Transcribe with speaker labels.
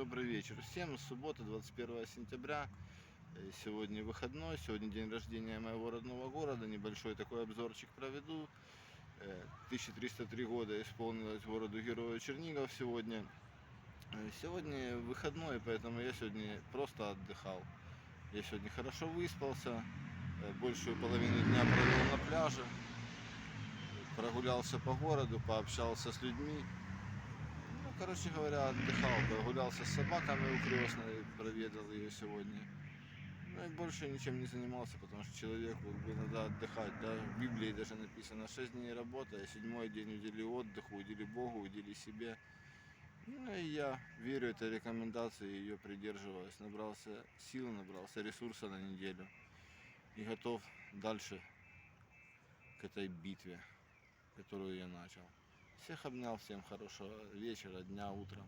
Speaker 1: Добрый вечер всем. Суббота, 21 сентября. Э, Сегодня выходной, сегодня день рождения моего родного города. Небольшой такой обзорчик проведу. Э, 1303 года исполнилось городу Герою Чернигов сегодня. Э, Сегодня выходной, поэтому я сегодня просто отдыхал. Я сегодня хорошо выспался, э, большую половину дня провел на пляже, прогулялся по городу, пообщался с людьми. Короче говоря, отдыхал, прогулялся с собаками у крестной, проведал ее сегодня. Ну и больше ничем не занимался, потому что человеку как бы надо отдыхать. Да? В Библии даже написано 6 дней работы, а седьмой день удели отдыху, удели Богу, удели себе. Ну и я верю этой рекомендации, ее придерживаюсь. Набрался сил, набрался ресурса на неделю и готов дальше к этой битве, которую я начал. Всех обнял, всем хорошего вечера, дня, утра.